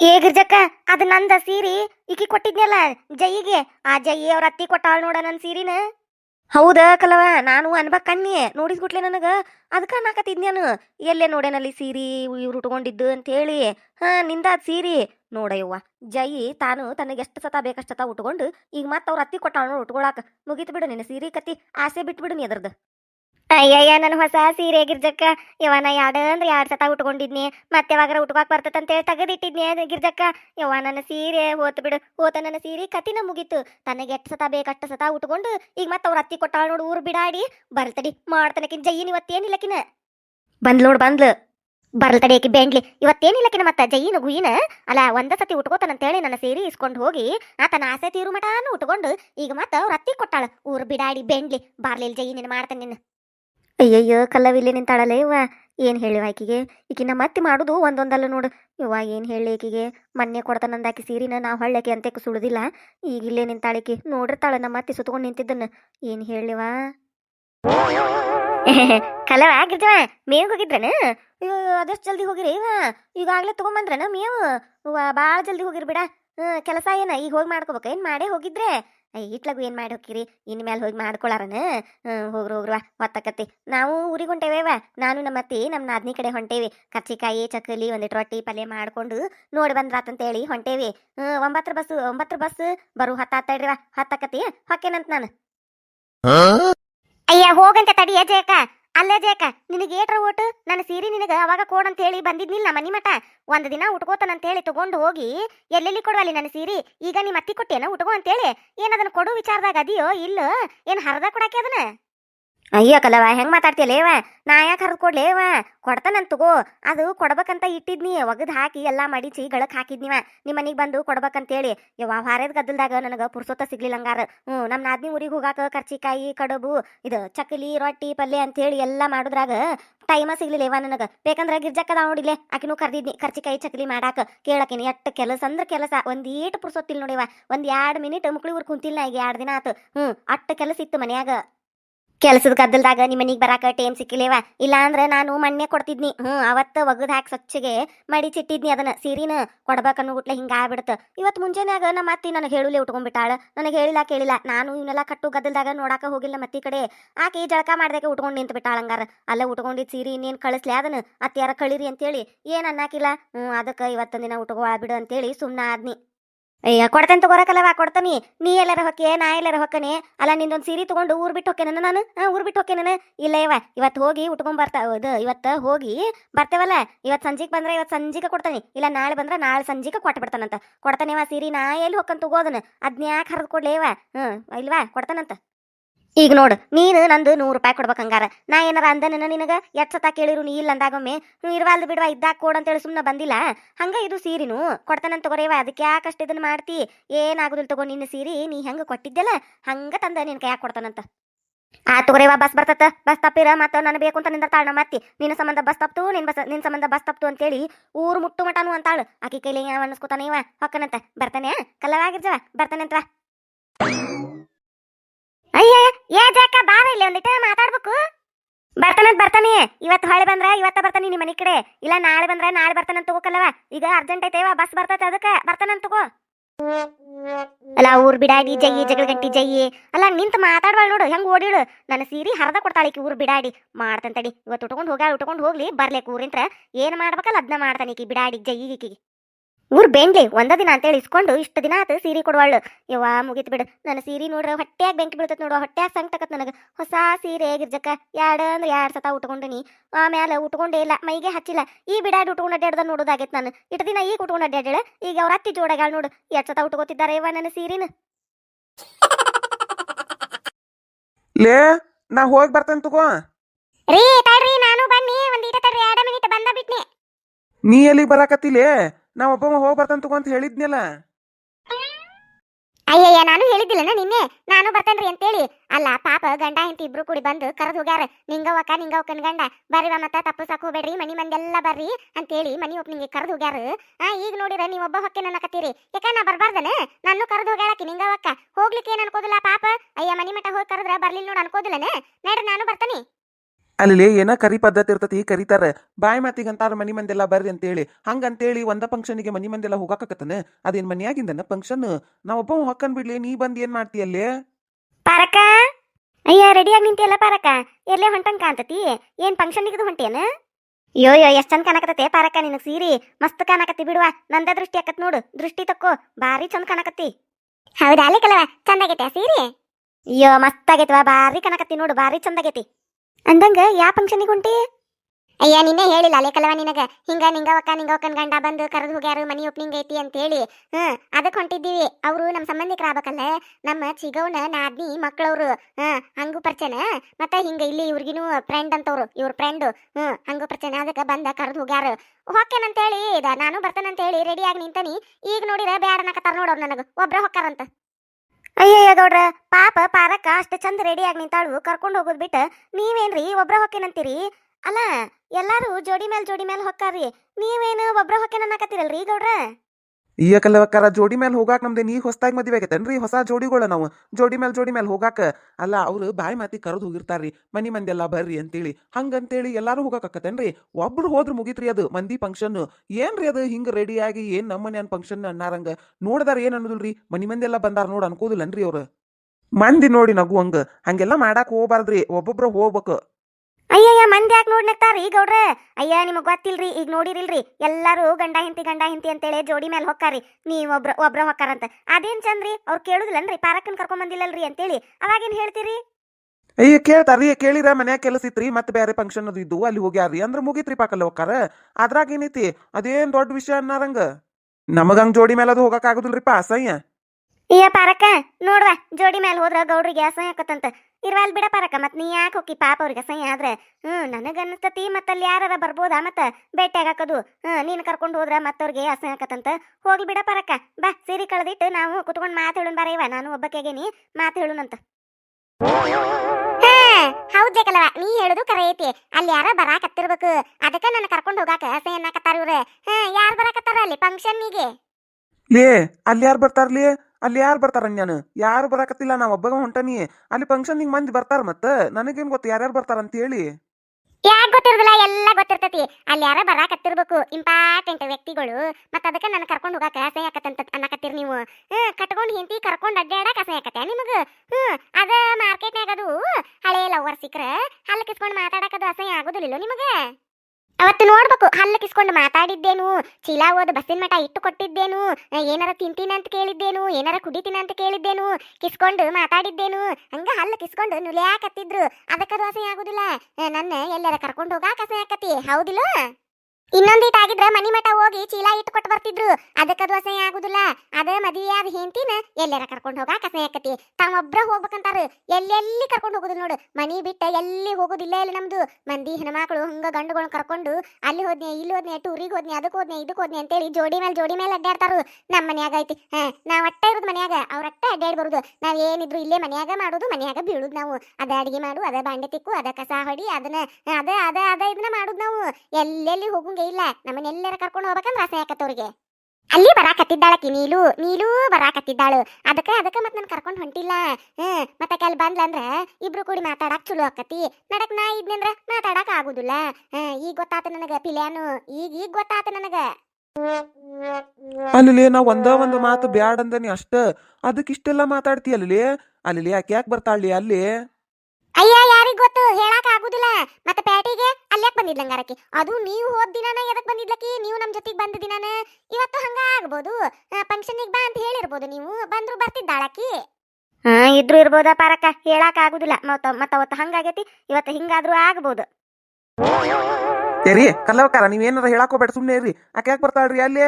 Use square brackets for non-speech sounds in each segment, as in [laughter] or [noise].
ಏ ಗಿರ್ಜಕ್ಕ ಅದು ನಂದ ಸೀರಿ ಈಕಿ ಕೊಟ್ಟಿದ್ನಲ್ಲ, ಜೈಗೆ. ಆ ಜೈ ಅವ್ರ ಅತ್ತಿ ಕೊಟ್ಟಾಳ ನೋಡ ನನ್ನ ಸೀರಿನ. ಹೌದ ಕಲವ, ನಾನು ಅನ್ಬಕ್ಕನ್ನಿ ನೋಡಿದ್ ಗುಟ್ಲೆ ನನಗ. ಅದಕ್ಕ ನಾಕತ್ತಿದ್ನೇನು ಎಲ್ಲೇ ನೋಡೇನಲ್ಲಿ ಸೀರಿ ಇವ್ರು ಉಟ್ಕೊಂಡಿದ್ದು ಅಂತ ಹೇಳಿ ಹಾ, ನಿಂದ ಅದ್ ಸೀರಿ. ನೋಡಯ್ಯವ್ವ, ಜೈ ತಾನು ತನಗೆ ಎಷ್ಟು ಸತ ಬೇಕಷ್ಟು ಉಟ್ಕೊಂಡು, ಈಗ ಮತ್ತೆ ಅವ್ರ ಅತ್ತಿ ಕೊಟ್ಟಾಳ ನೋಡಿ ಉಟ್ಕೊಳಾಕ. ಮುಗಿತು ಬಿಡು ನಿನ್ನ ಸೀರಿ ಕತ್ತಿ. ಆಸೆ ಬಿಟ್ಬಿಡು ನೀ ಅದ್ರದ್ದು ಅಯ್ಯಯ್ಯ, ನನ್ನ ಹೊಸ ಸೀರೆ ಗಿರ್ಜಕ್ಕ. ಯವನ ಎರಡು ಅಂದ್ರೆ ಎರಡು ಸತ ಉಟ್ಕೊಂಡಿದ್ನಿ. ಮತ್ತೆ ಯಾವಾಗಾರ ಉಟ್ಕೋಕ್ ಬರ್ತದಂತೇಳಿ ತೆಗೆದಿಟ್ಟಿದ್ನಿ ತಗದಿಟ್ಟಿದ್ನಿ ಗಿರ್ಜಕ್ಕ. ಯವ್ವ, ನನ್ನ ಸೀರೆ ಹೋತ್ ಬಿಡು. ಹೋತ ನನ್ನ ಸೀರೆ ಕತಿನ ಮುಗೀತು. ತನಗೆ ಎಷ್ಟು ಸತ ಬೇಕಷ್ಟು ಸತ ಉಟ್ಕೊಂಡು ಈಗ ಮತ್ತೆ ಅವ್ರ ಅತ್ತಿ ಕೊಟ್ಟಾಳ ನೋಡು ಊರು ಬಿಡಾಡಿ. ಬರ್ತಡಿ ಮಾಡ್ತಾನಕಿನ್ ಇವತ್ತೇನಿಲ್ಲ ಇವತ್ತೇನಿಲ್ಲಕಿನ ಬಂದ್ಲು ನೋಡು ಬಂದ್ಲು. ಬರ್ಲ್ತಡಿ ಆಕಿ ಬೆಂಡ್ಲಿ. ಇವತ್ತೇನಿಲ್ಲಕಿನ ಮತ್ತೆ ಜೈನ್ ಗುಯಿನ ಅಲ್ಲ, ಒಂದ ಸತಿ ಉಟ್ಕೋತಾನಂತೇಳಿ ನನ್ನ ಸೀರೆ ಇಸ್ಕೊಂಡು ಹೋಗಿ ಆತನ ಆಸೆ ತೀರು ಮಠಾನು ಉಟ್ಕೊಂಡು ಈಗ ಮತ್ತೆ ಅವ್ರ ಅತ್ತಿ ಕೊಟ್ಟಾಳ ಊರು ಬಿಡಾಡಿ ಬೆಂಡ್ಲಿ. ಬಾರ್ಲಿಲ್ ಜೈ ಮಾಡ್ತಾನೆ ನಿನ್ನ ಅಯ್ಯಯ್ಯೋ ಕಲ್ಲವಿಲ್ಲಿ ನಿಂತಾಳಲ್ಲ ಇವ ಏನು ಹೇಳಿವ ಆಕಿಗೆ? ಈಕಿನ ಮತ್ತೆ ಮಾಡುದು ಒಂದೊಂದಲ್ಲ ನೋಡು. ಇವ ಏನು ಹೇಳಿ ಆಕಿಗೆ ಮೊನ್ನೆ ಕೊಡ್ತಾನಂದ ಆಕಿ ಸೀರಿನ ನಾವು ಹಳ್ಳಕ್ಕೆ ಅಂತ ಸುಳಿದಿಲ್ಲ. ಈಗ ಇಲ್ಲೇ ನಿಂತಾಳಿಕಿ ನೋಡಿರ್ತಾಳ ನಮ್ಮ ಮತ್ತೆ ಸುತ್ಕೊಂಡು ನಿಂತಿದ್ದನ್ನ. ಏನು ಹೇಳಿವ [laughs] ಕಲವ ಆಗಿರ್ಜವ ಮೇವ್ ಹೋಗಿದ್ರನ? ಅದಷ್ಟು ಜಲ್ದಿ ಹೋಗಿರಿ ಇವ ಈಗಾಗಲೇ ತಗೊಂಬಂದ್ರನ ಮೇವು? ಭಾಳ ಜಲ್ದಿ ಹೋಗಿರ್ಬಿಡ ಕೆಲಸ ಏನ? ಈಗ ಹೋಗಿ ಮಾಡ್ಕೋಬೇಕು? ಏನು ಮಾಡೇ ಹೋಗಿದ್ರೆ? ಇಟ್ಲಾಗು ಏನು ಮಾಡಿ ಹೋಗಿರಿ ಇನ್ ಮೇಲೆ ಹೋಗಿ ಮಾಡ್ಕೊಳಾರನ? ಹ್ಮ್ ಹೋಗ್ರು ಹೋಗ್ರವ ಹೊತ್ತಕತ್ತಿ ನಾವು ಊರಿಗೆ ಹೊಂಟೇವೇವ ನಾನು ನಮ್ಮ ಅತ್ತಿ ನಮ್ಮ ನಾದ್ನಿ ಕಡೆ ಹೊಂಟೇವಿ. ಕರ್ಚಿಕಾಯಿ ಚಕ್ಕಲಿ ಒಂದಿಟ್ಟು ರೊಟ್ಟಿ ಪಲ್ಯ ಮಾಡ್ಕೊಂಡು ನೋಡಿ ಬಂದ್ರಾತಂತೇಳಿ ಹೊಂಟೇವಿ. ಒಂಬತ್ತರ ಬಸ್ ಒಂಬತ್ತರ ಬಸ್ ಬರು ಹತ್ತಾತಡ್ರಿವ ಹತ್ತಕತಿ ಹೊಕ್ಕೇನಂತ ನಾನು. ಅಯ್ಯ ಹೋಗಂತೆ ತಡಿಯ ಜಯಕ ಅಲ್ಲೇ ಜೇಕ ನಿನಗೆ ಏಟ್ರ ಓಟು? ನನ್ನ ಸೀರೆ ನಿನಗೆ ಅವಾಗ ಕೋಡ್ ಅಂತ ಹೇಳಿ ಬಂದಿದ್ನಿಲ್ಲ ಮನಿ ಮಠ. ಒಂದ್ ದಿನ ಉಟ್ಕೋತಾನಂತ ಹೇಳಿ ತಗೊಂಡು ಹೋಗಿ, ಎಲ್ಲೆಲ್ಲಿ ಕೊಡುವಲ್ಲಿ ನನ್ನ ಸೀರೆ? ಈಗ ನಿಮ್ಮ ಅತ್ತಿ ಕೊಟ್ಟೇನ ಉಟ್ಕೋ ಅಂತೇಳಿ ಏನದನ್ನ ಕೊಡು ವಿಚಾರದಾಗ, ಅದಿಯೋ ಇಲ್ಲ? ಏನ್ ಹರದ ಕೊಡಕ್ಕೆ ಅದನ್ನ? ಅಯ್ಯ ಕಲವ ಹೆಂಗ್ ಮಾತಾಡ್ತೀಯಲ್ಲೇವ ನಾ ಯಾಕೆ ಹರಿದು ಕೊಡ್ಲೇವ ಕೊಡ್ತಾನಂತ ತಗೋ. ಅದು ಕೊಡ್ಬೇಕಂತ ಇಟ್ಟಿದ್ನಿ. ಒಗದ್ ಹಾಕಿ ಎಲ್ಲಾ ಮಡಿಚಿ ಗಳಕ್ ಹಾಕಿದ್ನಿವ. ನಿಮ್ಮ ಮನಿಗ್ ಬಂದು ಕೊಡ್ಬೇಕಂತೇಳಿ. ಯಾವ ಹಾರೇದ್ ಗದ್ದಲ್ದಾಗ ನನಗ ಪುರ್ಸೊತ್ತ ಸಿಗ್ಲಿಲ್ಲ ಹಂಗಾರ. ಹ್ಞೂ ನಮ್ಮ ನಾದ್ನಿ ಊರಿಗೆ ಹೋಗಾಕ ಕರ್ಚಿಕಾಯಿ, ಕಡುಬು, ಇದು ಚಕ್ಲಿ, ರೊಟ್ಟಿ, ಪಲ್ಯ ಅಂತೇಳಿ ಎಲ್ಲಾ ಮಾಡುದ್ರಾಗ ಟೈಮ ಸಿಗ್ಲಿಲ್ಲ ನನಗೆ. ಬೇಕಂದ್ರ ಗಿರ್ಜಕ್ಕದ ನೋಡಿಲೆ, ಆಕಿನೂ ಕರ್ದಿದ್ನಿ. ಕರ್ಚಿಕಾಯಿ, ಚಕ್ಲಿ ಮಾಡಾಕ ಕೇಳಕಿನಿ. ಎಷ್ಟ್ ಕೆಲಸ ಅಂದ್ರ ಕೆಲಸ. ಒಂದ್ ಈಟ್ ಪುರ್ಸೊತ್ತಿಲ್ ನೋಡಿವ ಒಂದ್ ಎರಡ್ ಮಿನಿಟ್ ಮುಕ್ಳಿ ಊರ್ ಕುಂತಿಲ್ಲ ಈಗ ಎರಡ್ ದಿನ ಆತು. ಹ್ಞೂ ಅಟ್ಟ ಕೆಲಸ ಇತ್ತು ಮನ್ಯಾಗ. ಕೆಲಸದ ಗದ್ದಲ್ದಾಗ ನಿಮ್ಮ ಮನಿಗೆ ಬರಾಕ ಟೈಮ್ ಸಿಕ್ಕಿಲ್ಲೇವ? ಇಲ್ಲ ಅಂದ್ರೆ ನಾನು ಮಣ್ಣೆ ಕೊಡ್ತಿದ್ನಿ. ಹ್ಞೂ ಅವತ್ತ ಒಗದ್ ಹಾಕಿ ಸ್ವಚ್ಛಗೆ ಮಡಿಚಿಟ್ಟಿದ್ನಿ ಅದನ್ನ. ಸೀರಿನ ಕೊಡ್ಬೇಕನ್ನೋ ಗುಟ್ಲೆ ಹಿಂಗ ಆಗ್ಬಿಡ್ತು. ಇವತ್ತು ಮುಂಜಾನೆಯಾಗ ನಮ್ಮ ಅತ್ತಿ ನನಗೆ ಹೇಳುಲೆ ಉಟ್ಕೊಂಡ್ಬಿಟ್ಟಾಳ. ನನಗೆ ಹೇಳಿಲ್ಲ, ಕೇಳಿಲ್ಲ. ನಾನು ಇವನ್ನೆಲ್ಲ ಕಟ್ಟು ಗದ್ದಲ್ದಾಗ ನೋಡಾಕ ಹೋಗಿಲ್ಲ ಮತ್ತಿ ಕಡೆ. ಆಕೆ ಜಳಕ ಮಾಡ್ದಕ್ಕೆ ಉಟ್ಕೊಂಡು ನಿಂತು ಬಿಟ್ಟಾಳ ಹಂಗಾರ. ಅಲ್ಲ ಉಟ್ಕೊಂಡಿದ್ ಸೀರಿ ಇನ್ನೇನು ಕಳಿಸ್ಲಿ? ಅದನ್ನ ಅತ್ತಿಯಾರ ಕಳಿರಿ ಅಂತೇಳಿ. ಏನ್ ಅನ್ನಾಕಿಲ್ಲ? ಹ್ಞೂ ಅದಕ್ಕೆ ಇವತ್ತೊಂದು ದಿನ ಉಟ್ಕೊಳ ಬಿಡು ಅಂತೇಳಿ ಸುಮ್ಮನೆ ಆದ್ನಿ. ಅಯ್ಯ, ಕೊಡ್ತೇನೆ ತಗೋರಕಲ್ಲವ ಕೊಡ್ತಾನಿ. ನೀ ಎಲ್ಲಾರ ಹೊಕ್ಕೆ, ನಾ ಎಲ್ಲಾರ ಹೊಕ್ಕನೆ. ಅಲ್ಲ, ನಿಂದೊಂದು ಸೀರೆ ತಗೊಂಡು ಊರ್ ಬಿಟ್ಟು ಹೊಕ್ಕೇನ ನಾನು ಊರ್ ಬಿಟ್ಟು ಹೊಕ್ಕೇನ ಇಲ್ಲ ಇವ ಇವತ್ತು ಹೋಗಿ ಉಟ್ಕೊಂಡ್ ಬರ್ತಾ, ಇದು, ಇವತ್ತು ಹೋಗಿ ಬರ್ತೇವಲ್ಲ? ಇವತ್ತು ಸಂಜೆಗೆ ಬಂದ್ರೆ ಇವತ್ತು ಸಂಜೆಗೆ ಕೊಡ್ತಾನೆ. ಇಲ್ಲ, ನಾಳೆ ಬಂದ್ರೆ ನಾಳೆ ಸಂಜೆಗೆ ಕೊಟ್ಟು ಬಿಡ್ತಾನಂತ. ಕೊಡ್ತಾನೇವ ಸೀರೆ, ನಾ ಎಲ್ಲಿ ಹೊಕ್ಕಂತ ತಗೋದನ ಅದ್ನ್ಯಾಕೆ ಹರಿದು ಕೊಡ್ಲೇವ ಹ್ಞೂ ಇಲ್ವಾ? ಕೊಡ್ತಾನಂತ. ಈಗ ನೋಡು, ನೀನು ನಂದು ನೂರು ರೂಪಾಯಿ ಕೊಡ್ಬೇಕು ಹಂಗಾರ. ನಾ ಏನಾರ ಅಂದನ ನಿನಗ? ಎಷ್ಟು ಸತ ಕೇಳಿರು ನೀ ಇಲ್ಲ ಅಂದಾಗೊಮ್ಮೆ ನೀವು ಇರ್ವಾಲ್ದು ಬಿಡುವ, ಇದ್ದಾಗ ಕೊಡು ಅಂತೇಳಿ ಸುಮ್ಮನೆ ಬಂದಿಲ್ಲ. ಹಂಗ ಇದು ಸೀರಿನು. ಕೊಡ್ತಾನಂತ ತಗೋರೇವ ಅದಕ್ಕೆ ಯಾಕೆ ಅಷ್ಟು ಇದನ್ನ ಮಾಡ್ತಿ? ಏನಾಗುದಿಲ್ಲ ತಗೋ ನಿನ್ನ ಸೀರೆ, ನೀ ಹೆಂಗ ಕೊಟ್ಟಿದ್ದೆಲ್ಲ ಹಂಗ ತಂದ ನಿನ್ ಕೈಯಾಗ ಕೊಡ್ತಾನಂತ. ಆ ತಗೋರೇವ ಬಸ್ ಬರ್ತತ. ಬಸ್ ತಪ್ಪಿರ ಮತ್ತ ನಾನು ಬೇಕು ಅಂತ ನಿಂದ ತಾಳ ಮತ್ತಿ ನಿನ್ನ ಸಂಬಂಧ ಬಸ್ ತಪ್ತು, ನಿನ್ ಬಸ್, ನಿನ್ ಸಂಬಂಧ ಬಸ್ ತಪ್ತು ಅಂತೇಳಿ ಊರು ಮುಟ್ಟು ಮಟಾನು ಅಂತಾಳು. ಆಕಿ ಕೈಲಿ ಯಾವ ಅನ್ನಿಸ್ಕೊತಾನೆ ಇವ ಹೊಕ್ಕನಂತ. ಬರ್ತಾನೆ ಕಲ್ಲವಾಗಿರ್ಜವ ಬರ್ತಾನೆ ಅಂತ ಅಯ್ಯ ಏ ಜಾಕ ಬಾರ ಇಲ್ಲಿ ಒಂದಿಟ ಮಾತಾಡ್ಬೇಕು. ಬರ್ತಾನಂತ ಬರ್ತಾನೆ. ಇವತ್ತು ಹೊಳೆ ಬಂದ್ರ, ಇವತ್ತ ಬರ್ತಾನೆ ನಿಮ್ಮ ಮನೆ ಕಡೆ. ಇಲ್ಲ ನಾಳೆ ಬಂದ್ರ, ನಾಳೆ ಬರ್ತಾನಂತ ತಗೋಕಲ್ಲವ. ಈಗ ಅರ್ಜೆಂಟ್ ಐತೇವ ಬಸ್ ಬರ್ತೈತೆ ಅದಕ್ಕೆ ಬರ್ತಾನಂತ ತಗೋ. ಅಲ್ಲ, ಊರ್ ಬಿಡಾಡಿ, ಜೈ, ಜಗಳ ಗಂಟಿ, ಜೈ. ಅಲ್ಲ, ನಿಂತ ಮಾತಾಡ್ಬಾಳ ನೋಡು, ಹೆಂಗ್ ಓಡಿಳು ನನ್ನ ಸೀರಿ ಹರದ ಕೊಡ್ತಾಳಿಕಿ ಊರ್ ಬಿಡಾಡಿ. ಮಾಡ್ತಂತಡಿ ಇವತ್ತು ಉಟ್ಕೊಂಡು ಹೋಗ ಉಟ್ಕೊಂಡು ಹೋಗ್ಲಿ ಬರ್ಲೇಕ್ ಊರಿಂತ್ರ. ಏನ್ ಮಾಡ್ಬೇಕಲ್ಲ, ಅದ್ನ ಮಾಡ್ತಾನೆ ಈಕಿ, ಬಿಡಾಡಿ ಜಯ್ಯಿ ಈಕಿಗೆ ಬೆಂಗೆ ಬೆಂಡ್ಲಿ ಒಂದ ದಿನ ಅಂತೇಳಿ ಇಸ್ಕೊಂಡು ಇಷ್ಟು ದಿನ ಆತ ಸೀರೆ ಕೊಡುವಳು. ಯವ್ವ ಮುಗಿತ್ ಬಿಡು. ನನ್ನ ಸೀರೆ ನೋಡ್ರ ಹೊಟ್ಟೆಯಾಗ ಬೆಂಕಿ ಬೀಳ್ತೈತೆ ನೋಡು ಹೊಟ್ಯಾಗ ತಕತ್ ನನಗೆ. ಹೊಸ ಸೀರೆ ಗಿರ್ಜಕ್ಕ ಎರಡು ಅಂದ್ರೆ ಎರಡು ಸತ ಉಟ್ಕೊಂಡಿನಿ. ಆಮೇಲೆ ಉಟ್ಕೊಂಡೇ ಇಲ್ಲ ಮೈಗೆ ಹಚ್ಚಿಲ್ಲ. ಈ ಬಿಡಾಡ್ ಉಟ್ಕೊಂಡು ಅಡ್ಡಾಡ್ದ ನೋಡೋದಾಗೈತೆ ನಾನು. ಇಟ್ಟು ದಿನ ಈಗ ಉಟ್ಕೊಂಡು ಅಡ್ಡಾಡ್ಯಾಳ ಈಗ ಅವ್ರ ಅತ್ತಿ ಜೋಡಗಳು ನೋಡು. ಎರಡು ಸತ ಉಟ್ಕೋತಿದ್ದಾರೆ ಇವ ನನ್ನ ಸೀರಿನ? ಲೇ ನಾ ಹೋಗಿ ಬರ್ತೇನೆ ತಗೋ. ರೀ ತಡ್ರಿ ನಾನು ಬನ್ನಿ. ಒಂದ್ ಈಟ ತಡ್ರಿ. ಎರಡು ಮಿನಿಟ್ ಬಂದ ಬಿಟ್ನಿ. ನೀ ಎಲ್ಲಿ ಬರಾಕತ್ತಿಲೇ ನಾ ಒಬ್ಬ ಹೋಗಿ ತಗೋ ಅಂತ ಹೇಳಿದ್ನಲ್ಲ. ಅಯ್ಯಯ್ಯ, ನಾನು ಹೇಳಿದ್ದಿಲ್ಲನ ನಿನ್ನೆ? ನಾನು ಬರ್ತೇನ್ರಿ ಅಂತೇಳಿ. ಅಲ್ಲ, ಪಾಪ ಗಂಡ ಹೆಂಡತಿ ಇಬ್ರು ಕೂಡಿ ಬಂದು ಕರೆದು ಹೋಗ್ಯಾರ. ನಿಂಗವ್ವಕ್ಕ ನಿಂಗವ್ಕನ್ ಗಂಡ. ಬರ್ರಿ ಮತ್ತ ತಪ್ಪು ಸಾಕು ಬೇಡ್ರಿ ಮನಿ ಮಂದೆಲ್ಲ ಬರ್ರಿ ಅಂತೇಳಿ ಮನಿ ಓಪನಿಂಗ್ ಕರೆದು ಹೋಗ್ಯಾರ. ಆ, ಈಗ ನೋಡಿರ ನೀವು ಒಬ್ಬ ಹೊಕ್ಕೆ ಅನ್ನಕತ್ತೀರಿ. ಯಾಕ ನಾ ಬರ್ಬಾರ್ದನ? ನಾನು ಕರೆದು ಹೋಗ್ಯಾಳಕಿ ನಿಂಗವಕ್ಕ ಹೋಗ್ಲಿಕ್ಕೆ ಏನು ಅನ್ಕೋದಿಲ್ಲ ಪಾಪ? ಅಯ್ಯ, ಮನಿ ಮಠ ಹೋಗಿ ಕರೆದ್ರ ಬರ್ಲಿಲ್ಲ ನೋಡಿ ಅನ್ಕೋದಿಲ್ಲನೇ? ನಡ್ರಿ, ನಾನು ಬರ್ತಾನೆ. ಅಲ್ಲಿ ಏನ ಕರಿ ಪದ್ಧತಿ ಇರ್ತತಿ ಕರಿತಾರ. ಬಾಯಿ ಮಾತಿಗೆ ಅಂತಾರ ಮನಿ ಮಂದೆಲ್ಲ ಬರ್ರಿ ಅಂತೇಳಿ. ಹಂಗಂತೇಳಿ ಒಂದ ಫಂಕ್ಷನ್ಗೆ ಮನಿ ಮಂದೆಲ್ಲ ಹೋಗಾಕತ್ತನ? ಅದೇನ್ ಮನ್ಯಾಗಿಂದನ ಫಂಕ್ಷನ್ ನಾವೊಬ್ಬ ಹೊಕ್ಕನ್ ಬಿಡ್ಲಿ ನೀ ಬಂದ್ ಏನ್ ಮಾಡ್ತಿ ಅಲ್ಲಿ? ಪಾರಕ? ಅಯ್ಯ ರೆಡಿಯಾಗಿ ನಿಂತಿಯಲ್ಲ ಪಾರಕ? ಎಲ್ಲೇ ಹೊಂಟಂಗ ಕಾಂತತಿ ಏನ್ ಫಂಕ್ಷನಿಗೆ ಹೊಂಟೇನ ಯೋ ಯೋ ಎಷ್ಟ್ ಚಂದ ಕಾಣಕತ್ತತೆ ಪಾರಕ ನಿನಗ್ ಸೀರಿ. ಮಸ್ತ್ ಕಾಣಕತ್ತಿ ಬಿಡುವ. ನಂದ ದೃಷ್ಟಿ ಆಕತ್ ನೋಡು. ದೃಷ್ಟಿ ತಕ್ಕೋ. ಬಾರಿ ಚಂದ ಕಾಣಕತ್ತಿ. ಹೌದಾ ಅಲ್ಲಿಕಲ್ವ ಚಂದಾಗೈತೆ ಸೀರೆ? ಅಯ್ಯೋ ಮಸ್ತ್ ಆಗೈತವ ಬಾರಿ ಕಾಣಕತ್ತಿ ನೋಡು. ಬಾರಿ ಚಂದಾಗೈತಿ. ಅಂದಂಗ ಯಾವ ಫಂಕ್ಷನಿಗೆ ಹೊಂಟಿ? ಅಯ್ಯ, ನಿನ್ನೆ ಹೇಳಿಲ್ಲ ಅಲೇಕಲ್ವ ನಿನಗ. ಹಿಂಗ ನಿಂಗವಕ್ಕ ನಿಂಗವಕ್ಕನ ಗಂಡ ಬಂದು ಕರೆದು ಹೋಗ್ಯಾರು, ಮನಿ ಓಪನಿಂಗ್ ಐತಿ ಅಂತ ಹೇಳಿ ಹ್ಮ್ ಅದಕ್ಕೆ ಹೊಂಟಿದ್ದೀವಿ. ಅವರು ನಮ್ಮ ಸಂಬಂಧಿಕರಾಗಬೇಕಲ್ಲ ನಮ್ಮ ಚಿಗವ್ನ, ನಾದ್ನಿ ಮಕ್ಕಳವ್ರು ಹ್ಮ್, ಹಂಗೂ ಪರಿಚಯನ. ಮತ್ತ ಹಿಂಗ ಇಲ್ಲಿ ಇವ್ರಿಗಿನೂ ಫ್ರೆಂಡ್ ಅಂತವ್ರು, ಇವ್ರ ಫ್ರೆಂಡ್ ಹ್ಮ್, ಹಂಗೂ ಪರಿಚಯನ. ಅದಕ್ಕೆ ಬಂದ ಕರೆದು ಹೋಗ್ಯಾರ. ಹೇಳಿ ಇದ, ನಾನು ಅಂತ ಹೇಳಿ ರೆಡಿಯಾಗಿ ನಿಂತನಿ. ಈಗ ನೋಡಿರ ಬೇಡ ಅನ್ನಕತ್ತಾರ ನೋಡೋರು ನನಗೆ. ಒಬ್ರ ಹೊಕ್ಕಾರಂತ. ಅಯ್ಯಯ್ಯ ದೊಡ್ರ ಪಾಪ ಪಾರಕ್ಕ ಅಷ್ಟ ಚಂದ ರೆಡಿ ಆಗಿ ನಿಂತಾಳು, ಕರ್ಕೊಂಡು ಹೋಗೋದ್ ಬಿಟ್ಟ ನೀವೇನ್ರಿ ಒಬ್ರ ಹೊಕ್ಕೇನಂತೀರಿ ಅಲ್ಲ, ಎಲ್ಲಾರು ಜೋಡಿ ಮೇಲೆ ಜೋಡಿ ಮೇಲೆ ಹೊಕ್ಕಾರಿ ನೀವೇನು ಒಬ್ರ ಹೊಕ್ಕೇನ ಅನ್ನಕತ್ತೀರಲ್ರಿ ಗೌಡ್ರ? ಈ ಕಲ್ಲವಕ್ಕಾರ ಜೋಡಿ ಮೇಲೆ ಹೋಗಾಕ ನಮ್ದು ಈಗ ಹೊಸದಾಗಿ ಮದುವೆ ಆಗೈತೇನ್ರಿ? ಹೊಸ ಜೋಡಿಗಳ ನಾವು. ಜೋಡಿ ಮೇಲೆ ಜೋಡಿ ಮೇಲೆ ಹೋಗಾಕ. ಅಲ್ಲ, ಅವ್ರು ಬಾಯಿ ಮಾತಿ ಕರೆದು ಹೋಗಿರ್ತಾರ್ರಿ. ಮನಿ ಮಂದೆಲ್ಲ ಬರ್ರಿ ಅಂತೇಳಿ. ಹಂಗಂತೇಳಿ ಎಲ್ಲಾರು ಹೋಗಾಕತ್ತೇನ್ರಿ ಒಬ್ರು ಹೋದ್ರು ಮುಗಿತ್ರಿ ಅದು ಮಂದಿ ಫಂಕ್ಷನ್ ಏನ್ರಿ ಅದು ಹಿಂಗ ರೆಡಿಯಾಗಿ ಏನ್ ನಮ್ಮ ಅನ್ ಫಂಕ್ಷನ್ ಅನ್ನಾರಂಗ? ನೋಡ್ದಾರ ಏನ್ ಅನ್ನೋದಿಲ್ರಿ? ಮನಿ ಮಂದಿ ಎಲ್ಲ ಬಂದಾರ ನೋಡ್ ಅನ್ಕೋದಿಲ್ಲನ್ರಿ ಅವ್ರು. ಮಂದಿ ನೋಡಿ ನಗು ನಗುವಂಗ. ಹಂಗೆಲ್ಲ ಮಾಡಾಕ ಹೋಗ್ಬಾರ್ದ್ರಿ. ಒಬ್ಬೊಬ್ರು ಹೋಗ್ಬೇಕು. ಅಯ್ಯಯ್ಯ, ಮಂದಿ ಯಾಕೆ ನೋಡ್ನಕ್ತಾರಿ ಗೌಡ್ರ. ಅಯ್ಯ, ನಿಮಗ್ ಗೊತ್ತಿಲ್ರಿ, ಈಗ ನೋಡಿರಿಲ್ರಿ. ಎಲ್ಲಾರು ಗಂಡ ಹಿಂತಿ ಗಂಡ ಹಿಂತಿ ಅಂತೇಳಿ ಜೋಡಿ ಮೇಲೆ ಹೊಕ್ಕಾರಿ. ನೀವು ಒಬ್ರ ಒಬ್ರ ಹೊಕ್ಕಾರಂತ. ಅದೇನ್ ಚಂದ್ರಿ? ಅವ್ರು ಕೇಳುದಿಲ್ಲನ್ರಿ? ಪಾರಕ್ಕನ್ ಕರ್ಕೊಂಡ್ ಬಂದಿಲ್ಲಲ್ರಿ ಅಂತೇಳಿ. ಅವಾಗೇನ್ ಹೇಳ್ತೀರಿ? ಅಯ್ಯ, ಕೇಳ್ತಾರ್ರಿ. ಕೇಳಿರ, ಮನ್ಯಾಗ ಕೆಲಸ ಇತ್ರಿ, ಮತ್ತೆ ಬೇರೆ ಫಂಕ್ಷನ್ ಅದು ಇದ್ದು ಅಲ್ಲಿ ಹೋಗ್ಯಾರಿ ಅಂದ್ರೆ ಮುಗಿತ್ರಿ ಪಾಕಲ್ಲ ಹೊಕ್ಕಾರ. ಅದ್ರಾಗ ಏನೈತಿ? ಅದೇನ್ ದೊಡ್ಡ ವಿಷಯ ಅನ್ನಾರಂಗ ನಮಗಂಗ್ ಜೋಡಿ ಮೇಲೆ ಅದು ಹೋಗಕ್ ಆಗುದಿಲ್ರಿಪ್ಪ ಅಸಹ್ಯ. ಅಯ್ಯ ಪಾರಕ್ಕ ನೋಡ್ವಾ ಜೋಡಿ ಮೇಲೆ ಹೋದ್ರ ಗೌಡ್ರಿಗೆ ಅಸಹ್ಯ ಆಕತ್ತಂತ. ಇರ್ವಾಲ್ ಬಿಡ ಪಾರಕ್ಕ, ಮತ್ ನೀ ಯಾಕೆ ಹೋಗಿ ಪಾಪ ಅವ್ರಿಗೆ ಅಸಹ್ಯ ಆದ್ರೆ? ಹ್ಮ್ ನನಗ ಮತ್ತೆ ಅಲ್ಲಿ ಯಾರ ಬರ್ಬೋದಾ ಮತ್ತ ಭೇಟಿ ಆಗಾಕದು ಹ್ಮ್, ನೀನ್ ಕರ್ಕೊಂಡು ಹೋದ್ರ ಮತ್ತವ್ರಿಗೆ ಅಸಹ್ಯ ಆಕತ್ತಂತ. ಹೋಗ್ಲಿ ಬಿಡ ಪಾರಕ್ಕ, ಬಾ, ಸೀರೆ ಕಳೆದಿಟ್ಟು ನಾವು ಕುತ್ಕೊಂಡ್ ಮಾತು ಹೇಳೋಣ ಬಾರ ಇವ, ನಾನು ಒಬ್ಬಕ್ಕೆಗೇನಿ ಮಾತು ಹೇಳುನಂತ ಹೌದ್ ನೀ ಹೇಳುದು ಕರೆ ಐತಿ ಅಲ್ಲಿ ಯಾರ ಬರಾಕತ್ತಿರ್ಬೇಕು ಅದಕ್ಕ ನನ್ನ ಕರ್ಕೊಂಡು ಹೋಗಾಕ ಅಸಹ್ಯ ಅನ್ನಕತ್ತಾರ ಇವ್ರ. ಹಾ ಯಾರು ಬರಾಕತ್ತಾರ ಅಲ್ಲಿ ಫಂಕ್ಷನ್ನಿಗೆ ಲೇ, ಅಲ್ಲಿ ಯಾರು ಬರ್ತಾರ್ಲಿ ಅಲ್ಲಿ ಯಾರು ಬರ್ತಾರ ನಾನು ಯಾರು ಬರಾಕತ್ತಿಲ್ಲ? ನಾ ಒಬ್ಬಗ ಹೊಂಟನಿ ಅಲ್ಲಿ ಫಂಕ್ಷನ್ ಹಿಂಗ್ ಮಂದಿ ಬರ್ತಾರ ಮತ್ತ. ನನಗೇನ್ ಗೊತ್ತು ಯಾರ್ಯಾರು ಬರ್ತಾರ ಅಂತ ಹೇಳಿ. ಯಾಕೆ ಗೊತ್ತಿರೋದಿಲ್ಲ? ಎಲ್ಲ ಗೊತ್ತಿರ್ತತಿ. ಅಲ್ಲಿ ಯಾರ ಬರಾಕತ್ತಿರ್ಬೇಕು. ಇಂಪಾರ್ಟೆಂಟ್ ವ್ಯಕ್ತಿಗಳು. ಮತ್ತ ಅದಕ್ಕೆ ನನ್ನ ಕರ್ಕೊಂಡು ಹೋಗಾಕ ಅಸಹ್ಯ ಆಕತ್ತಂತ ಅನ್ನಕತ್ತೀರಿ ನೀವು. ಹ್ಮ್, ಕಟ್ಕೊಂಡು ಹಿಂತಿ ಕರ್ಕೊಂಡು ಅಡ್ಡಾಡಕ ಅಸಹ್ಯ ಆಕತ್ತೆ ನಿಮಗ? ಹ್ಮ್, ಅದ ಮಾರ್ಕೆಟ್ನಾಗ ಅದು ಹಳೆ ಲವರ್ ಸಿಕ್ರ ಹಲ್ಲ ಕಿಸ್ಕೊಂಡು ಮಾತಾಡಕದು ಅಸಹ್ಯ ಆಗುದಿಲ್ಲ ನಿಮಗೆ? ಅವತ್ತು ನೋಡ್ಬೇಕು, ಹಲ್ಲ ಕಿಸ್ಕೊಂಡು ಮಾತಾಡಿದ್ದೇನು, ಚೀಲ ಓದು ಬಸ್ಸಿನ ಮಠ ಇಟ್ಟು ಕೊಟ್ಟಿದ್ದೇನು ಏನಾರ ತಿಂತೀನಿ ಅಂತ ಕೇಳಿದ್ದೇನು, ಏನಾರ ಕುಡಿತೀನಿ ಅಂತ ಕೇಳಿದ್ದೇನು, ಕಿಸ್ಕೊಂಡು ಮಾತಾಡಿದ್ದೇನು, ಹಂಗ ಹಲ್ಲ ಕಿಸ್ಕೊಂಡು ನುಲಿಯಾಕತ್ತಿದ್ರು. ಅದಕ್ಕದು ದೋಸೆ ಆಗುದಿಲ್ಲ. ನನ್ನ ಎಲ್ಲಾರ ಕರ್ಕೊಂಡು ಹೋಗಾಕ ಆಕತಿ. ಹೌದಿಲ್ಲ? ಇನ್ನೊಂದೀಟ್ ಆಗಿದ್ರ ಮನಿ ಮಠ ಹೋಗಿ ಚೀಲ ಇಟ್ಟು ಕೊಟ್ಟು ಬರ್ತಿದ್ರು. ಅದಕ್ಕದು ಅಸಹ್ಯ ಆಗುದಿಲ್ಲ. ಅದ ಮದುವೆ ಆದ ಹೆಂತಿನ ಎಲ್ಲಾರ ಕರ್ಕೊಂಡು ಹೋಗಾಕ ಅಸಹ್ಯ ಆಕತಿ. ತಾವೊಬ್ರ ಹೋಗ್ಬೇಕಂತಾರ. ಎಲ್ಲೆಲ್ಲಿ ಕರ್ಕೊಂಡು ಹೋಗುದಿಲ್ಲ ನೋಡು. ಮನಿ ಬಿಟ್ಟ ಎಲ್ಲಿ ಹೋಗುದಿಲ್ಲ ಇಲ್ಲ ನಮ್ದು. ಮಂದಿ ಹೆಣ್ಮಕ್ಳು ಹಂಗ ಗಂಡುಗಳನ್ನ ಕರ್ಕೊಂಡು ಅಲ್ಲಿ ಹೋದ್ನೆ, ಇಲ್ಲಿ ಹೋದ್ನೆ, ಟೂರಿಗೆ ಹೋದ್ನೆ, ಅದಕ್ಕೆ ಹೋದ್ನೆ, ಇದಕ್ಕೆ ಹೋದ್ನೆ ಅಂತೇಳಿ ಜೋಡಿ ಮೇಲೆ ಜೋಡಿ ಮೇಲೆ ಅಡ್ಡಾಡ್ತಾರು. ನಮ್ಮ ಮನ್ಯಾಗ ಐತಿ. ಹಾ, ನಾವ್ ಅಟ್ಟ ಇರೋದು ಮನ್ಯಾಗ. ಅವ್ರ ಅಟ್ಟ ಅಡ್ಡಾಡಿ ಬರುದು. ನಾವ್ ಏನಿದ್ರು ಇಲ್ಲೇ ಮನ್ಯಾಗ ಮಾಡೋದು, ಮನ್ಯಾಗ ಬೀಳುದು ನಾವು. ಅದ ಅಡಿಗೆ ಮಾಡು, ಅದ ಬಾಂಡೆ ತಿಕ್ಕು, ಅದ ಕಸ ಹೊಡಿ, ಅದನ್ನ, ಅದ ಅದ ಅದ ಇದನ್ನ ಮಾಡುದು ನಾವು. ಎಲ್ಲೆಲ್ಲಿ ಹೋಗಂಗೆ ಇಲ್ಲ. ನಮ್ಮನ್ನೆಲ್ಲರ ಕರ್ಕೊಂಡು ಹೋಗ್ಬೇಕಂದ್ರೆ ಆಸೆ ಆಕತ್ತವ್ರಿಗೆ ಅಲ್ಲಿ ಬರಾಕತ್ತಿದ್ದಾಳಕಿ ನೀಲು ನೀಲೂ ಬರಾಕತ್ತಿದ್ದಾಳು. ಅದಕ್ಕ ಅದಕ್ಕ ಮತ್ತೆ ನನ್ ಕರ್ಕೊಂಡ್ ಹೊಂಟಿಲ್ಲ. ಹ್ಮ್ ಮತ್ತೆ ಕೆಲ್ ಬಂದ್ಲಂದ್ರ ಇಬ್ರು ಕೂಡಿ ಮಾತಾಡಕ್ ಚಲೋ ಆಕತಿ ನಡಕ್ ನಾ ಇದ್ನಂದ್ರ ಮಾತಾಡಕ್ ಆಗುದಿಲ್ಲ. ಹ್ಮ್ ಈಗ ಗೊತ್ತಾತ ನನಗ ಪಿಲ್ಯಾನು. ಈಗ ಈಗ ಗೊತ್ತಾತ ನನಗ. ಅಲ್ಲಿ ನಾ ಒಂದ ಒಂದ್ ಮಾತು ಬ್ಯಾಡ್ ಅಂದನಿ ಅಷ್ಟ. ಅದಕ್ಕೆ ಇಷ್ಟೆಲ್ಲ ಮಾತಾಡ್ತಿ ಅಲ್ಲಿ ಅಲ್ಲಿ ಯಾಕೆ ಯಾಕೆ ಬರ್ತಾಳ್ಲಿ ಅಲ್ಲಿ? ಅಯ್ಯ ಯಾರಿಗ್ ಗೊತ್ತು? ಹೇಳಕ್ ಆಗುದಿಲ್ಲ. ಮತ್ತೆ ಪ್ಯಾಟಿಗೆ? ಬಂದಿದ್ಲಂಗಾರಕಿ ಅದು ನೀವು ಹೋದ ದಿನಾನ ಎದಕ್ ಬಂದಿದ್ಲಕ್ಕಿ? ನೀವು ನಮ್ಮ ಜೊತೆಗೆ ಬಂದ ದಿನಾನ? ಇವತ್ತು ಹಂಗ ಆಗ್ಬೋದು. ಫಂಕ್ಷನಿಗೆ ಬಾ ಅಂತ ಹೇಳಿರ್ಬೋದು ನೀವು. ಬಂದ್ರು ಬರ್ತಿದ್ದಾಳಕ್ಕಿ. ಹಾ ಇದ್ರು ಇರ್ಬೋದ ಪಾರಕ್ಕ ಹೇಳಕ್ ಆಗುದಿಲ್ಲ. ಮತ್ತ ಮತ್ತ ಅವತ್ತು ಹಂಗಾಗೈತಿ ಇವತ್ತು ಹಿಂಗಾದ್ರೂ ಆಗ್ಬೋದು. ಏರಿ ಕಲ್ಲವಕಾರ ನೀವೇನಾರ ಹೇಳಕ್ ಹೋಗ್ಬೇಡ ಸುಮ್ನೆ ಇರ್ರಿ. ಆಕೆ ಯಾಕೆ ಬರ್ತಾಳ್ರಿ ಅಲ್ಲಿ?